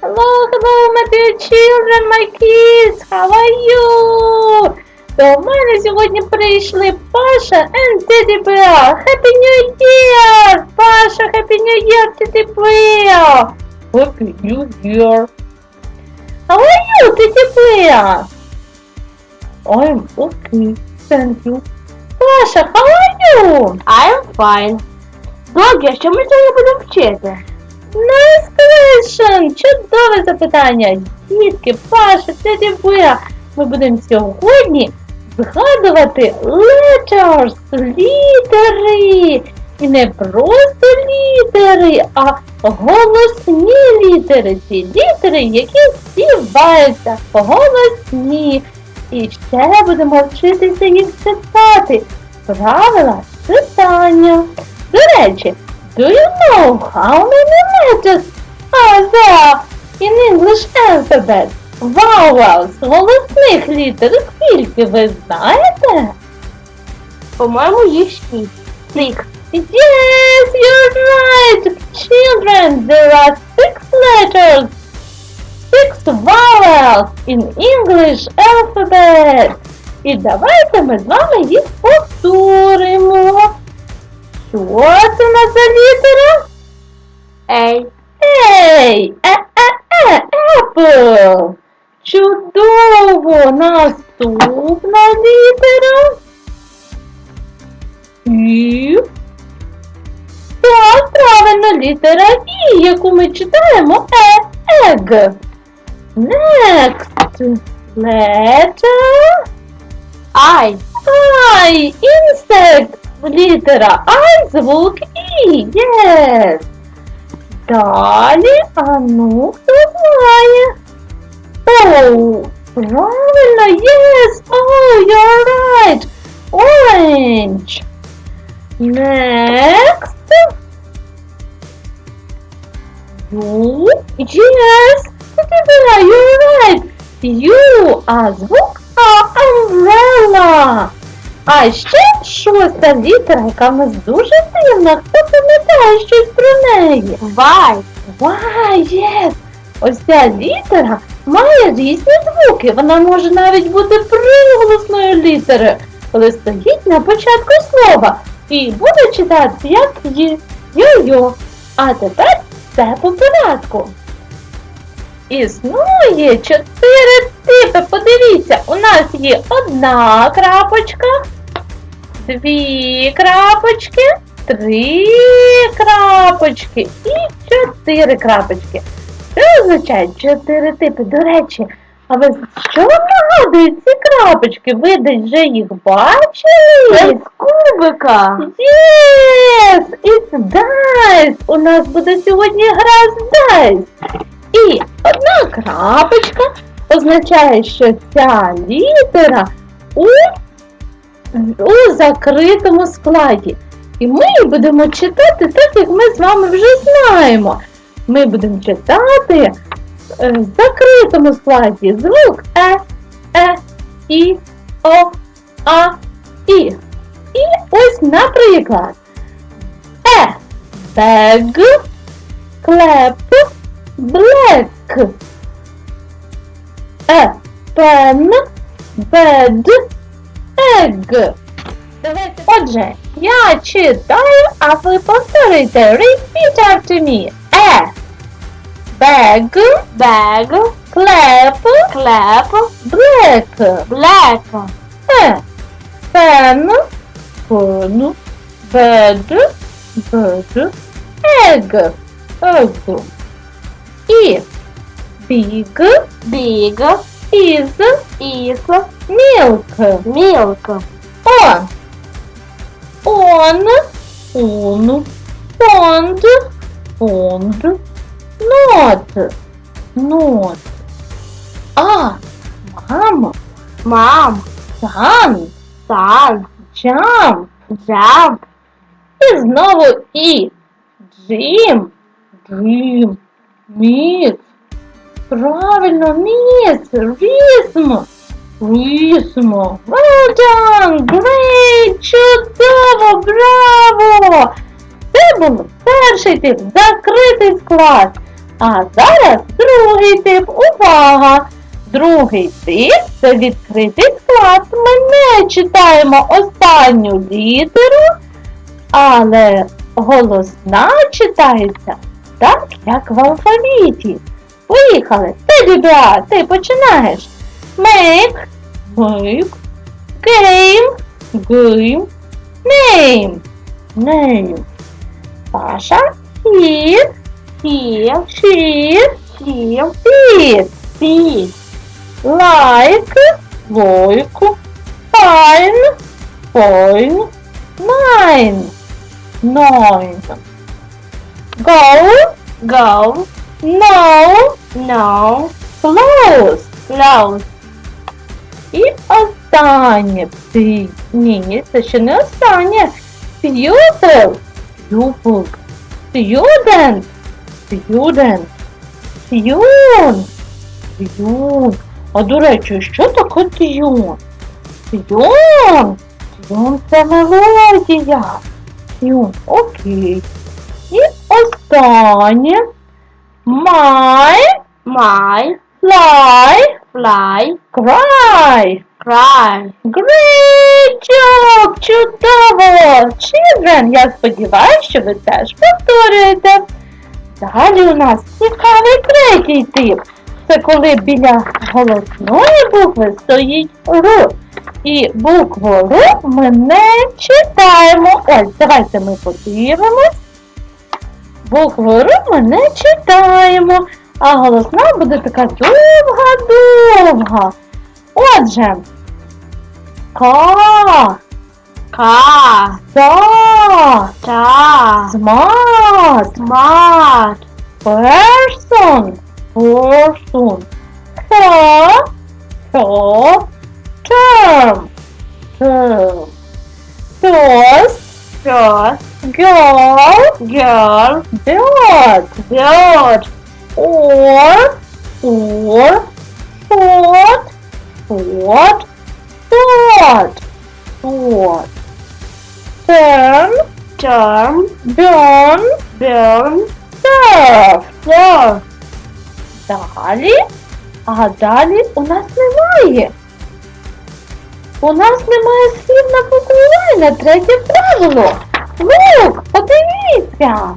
Hello, hello, my dear children, my kids, how are you? До мене сьогодні прийшли Паша and Teddy Bear. Happy New Year! Паша, Happy New Year, Teddy Bear! Happy New Year! How are you, Teddy Bear? I'm okay, thank you. Паша, how are you? I'm fine. Добре, що ми сьогодні будемо вчити? Nice question! Чудове запитання! Дітки, Паша, Теді Беа, ми будемо сьогодні згадувати letters, літери. І не просто літери, а голосні літери. Ті літери, які співаються голосні. І ще будемо вчитися їх читати. Правила читання. До речі, Do you know how many letters are there in English alphabet? Vowels, голосних літер, скільки ви знаєте? По-моєму, їх шість. Сік. Yes, you're right! Children, there are six letters, six vowels in English alphabet. І давайте ми з вами їх повторимо. Що це у нас за літера? Ей. Ей, е, е, е, Apple. Чудово! Наступна літера. І. Так, правильно, літера І, яку ми читаємо е, egg. Next. Letter Ай. I. Insect. Літера I, звук І. Yes. Далі, а ну, хто знає? О, правильно, yes. Oh, you're right. Orange. Next. You. Yes. Тетя you're right. You, а звук А, umbrella. А ще шоста літера, яка нас дуже дивна. Хто пам'ятає щось про неї? Вай. Вау, єс! Ось ця літера має різні звуки. Вона може навіть бути приголосною літерою, коли стоїть на початку слова. І буде читатися як ї, йо-йо. А тепер все по порядку. Існує чотири типи. Подивіться, у нас є одна крапочка, дві крапочки, три крапочки і чотири крапочки. Що означає чотири типи? До речі, а ви що вам нагадують ці крапочки? Ви десь вже їх Це бачили? з кубика. Yes, it's dice. У нас буде сьогодні гра з dice. І одна крапочка означає, що ця літера у, у закритому складі. І ми її будемо читати так, як ми з вами вже знаємо. Ми будемо читати е, в закритому складі звук Е, Е, І, О, А, І. І ось, наприклад, Е, бег, клеп, блек. Е, пен, бед, ег. Давайте. Отже, я читаю, а ви повторюйте. Repeat after me. Е, бег, Бег. клеп, Клеп. блек. Блек. Е, пен, пен, бед, бед, ег, ег. І біг, Біг. із, Іс. мілк. Мілк. Он. Он. Он. Понд. Понд. Нот. Нот. А. Мама. Мам. Сан. Сан. Джамп. Джамп. І знову І. Джим. Джим. Міс. Правильно, міс. Рісм. Рісмо. Well done! Чудово! Браво! Це був перший тип закритий склад. А зараз другий тип. Увага! Другий тип це відкритий склад. Ми не читаємо останню літеру, але голосна читається так, як в алфавіті. Поїхали. Ти, Бібіа, ти починаєш. Make, make, game, game, name, name. Паша, here, here, it. feet, Like, like, fine, fine, nine, nine. Go, go, no, no, close. close, І останнє. Ти. Ні, це ще не останнє. Pupil. Pupil. Student. Student. Тюн. Тюн. А до речі, що таке тюн? Тюн. Тюн це мелодія. Тюн. Окей. І останнє. My my, fly fly, cry. cry. Great job! Чудово! Children, я сподіваюся, що ви теж повторюєте. Далі у нас цікавий третій тип. Це коли біля голосної букви стоїть Р. І букву Р ми не читаємо. Ось, давайте ми подивимось. Букву Р ми не читаємо, а голосна буде така довга-довга. Отже, ка, Car, та, car, смарт, smart, person, person, ха, ха, term, term, toast, girl, girl, girl, bird, bird, or, or, sword, sword, sword, sword, turn, turn, burn, burn, surf. surf. Далі, а далі у нас немає. У нас немає слів на букву Y на третє правило. Лук, подивіться.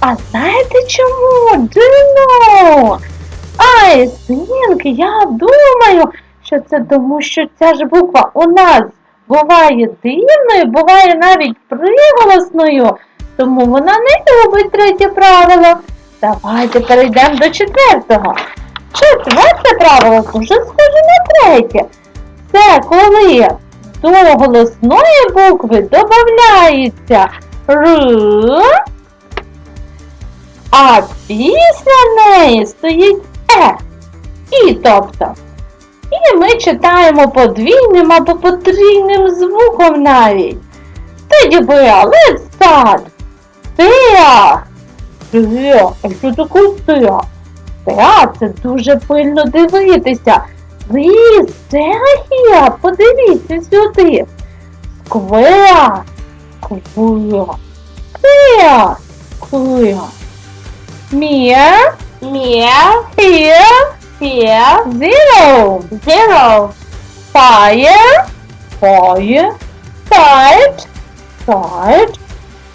А знаєте чому? Do you know? I think, я думаю, що це тому, що ця ж буква у нас буває дивною, буває навіть приголосною, тому вона не любить третє правило. Давайте перейдемо до четвертого. Четверте правило дуже схоже на третє. Це коли до голосної букви додається Р, а після неї стоїть Е. І тобто. І ми читаємо подвійним або потрійним звуком навіть. Тоді let's start. Теа. Теа. А що таке теа? Теа це дуже пильно дивитися. Please, теа here. Подивіться сюди. Сквеа. Сквеа. Теа. Сквеа. Мія. Near, Here. here, Zero. zero, Fire, fire, sight, sight,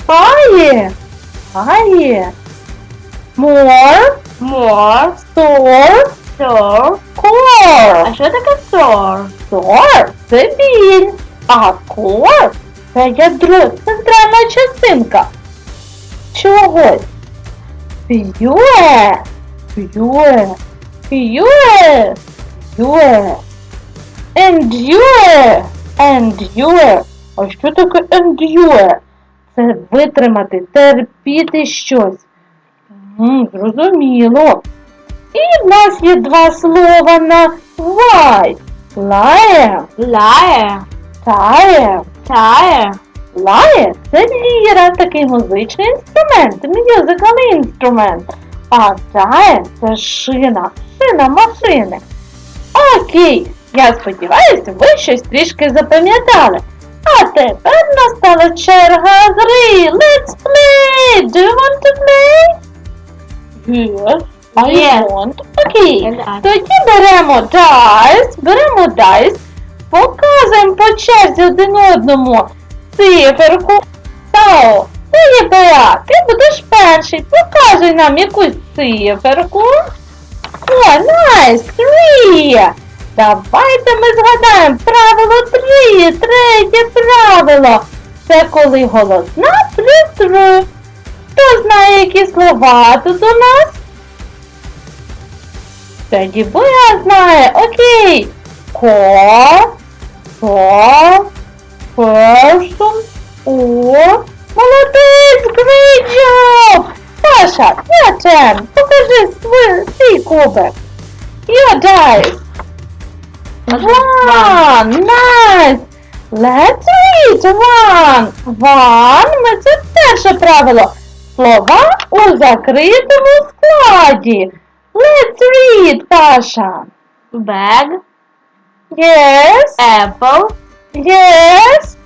fire, fire. More, more, store, Store. core. А що таке store? Store – це біль, а core – це ядро, центральна частинка. Чогось. Pure, pure, pure, pure. Endure, endure. А що таке endure? Це витримати, терпіти щось. М, зрозуміло. І в нас є два слова на Y. Liar, Liar, tire. tire, Lyre – це ліра, такий музичний інструмент, musical instrument. А tire – це шина, шина машини. Окей, я сподіваюся, ви щось трішки запам'ятали. А тепер настала черга гри. Let's play! Do you want to play? Yes, Yes. want. Окей. And I. Тоді беремо dice, беремо dice, показуємо по черзі один одному циферку. Тао, ти є Беа, ти будеш перший. Показуй нам якусь циферку. О, найс, три. Давайте ми згадаємо правило три. Третє правило. Це коли голосна плюс р. Хто знає, які слова тут у нас? Тоді Боя знає. Окей. Ко. Ко. Person. О. Молодець, great job! Саша, your turn. Покажи свій, кубик. Your dice. One. Nice. Let's read one. One. Ми це перше правило. Слова у закритому складі. Let's read, Паша. Bag. Yes. Apple. Yes.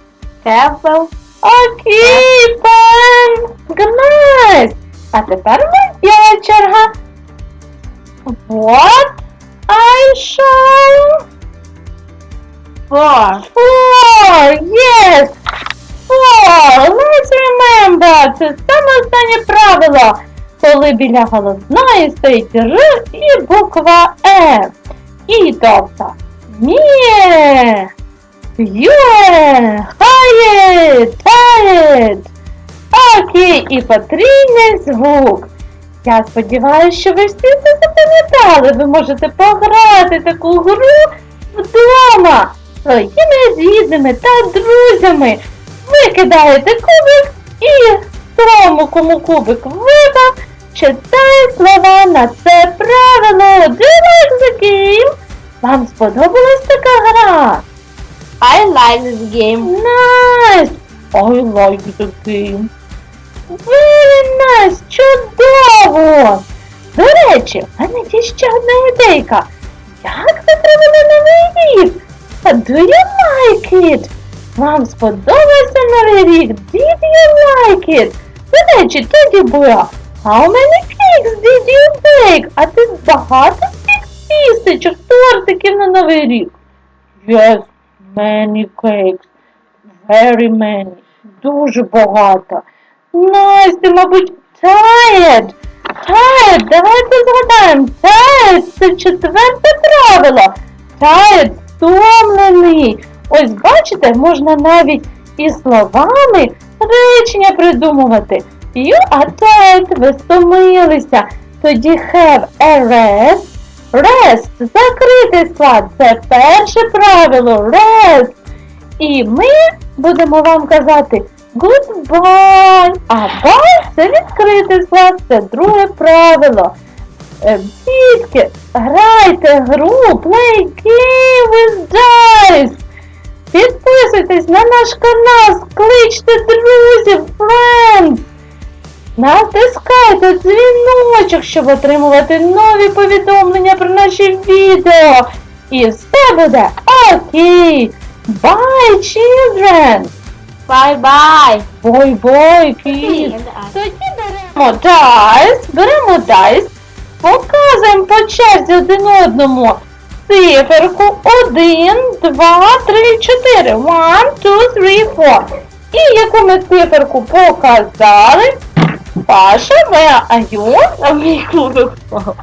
Apple. Окей, пан. Гнайс. А тепер моя черга. What I shall Four. Four, yes. Four. Let's remember. Це саме останнє правило. Коли біля голосної стоїть Р і буква Е. І тобто Мє. Юе. Хає. Тает. Окей, і потрійний звук. Я сподіваюся, що ви всі це запам'ятали. Ви можете пограти таку гру вдома своїми рідними та друзями. Ви кидаєте кубик і тому, кому кубик випав, читає слова на це правило. Like the game? Вам сподобалась така гра? I like this game. Nice! I like the game. Very nice! Чудово! До речі, в мене є ще одна ідейка. Як ви провели новий рік? Do you like it? Вам сподобався новий рік? Did you like it? До речі, тоді була. How many cakes did you bake? А ти багато спік тістечок, тортиків на новий рік? Yes, many cakes. Very many. Дуже багато. Настя, мабуть, tired. Tired, давайте згадаємо. Tired – це четверте правило. Tired – стомлений. Ось бачите, можна навіть і словами речення придумувати. You tired, ви стомилися. Тоді have a rest. Rest – закритий склад. Це перше правило. Rest. І ми будемо вам казати goodbye. А bye – це відкритий склад, це друге правило. Е, Дітки, грайте гру, play game with dice. Підписуйтесь на наш канал, скличте друзів, friends. Натискайте дзвіночок, щоб отримувати нові повідомлення про наші відео. І все буде окей. Bye, children! Bye bye. Бой-бой, kids! Тоді беремо дайс, беремо дайс, показуємо по черзі один одному циферку 1, 2, 3, 4. 1, 2, 3, 4. І яку ми циферку показали, Паша, моя а Ю, а мій кубик впав.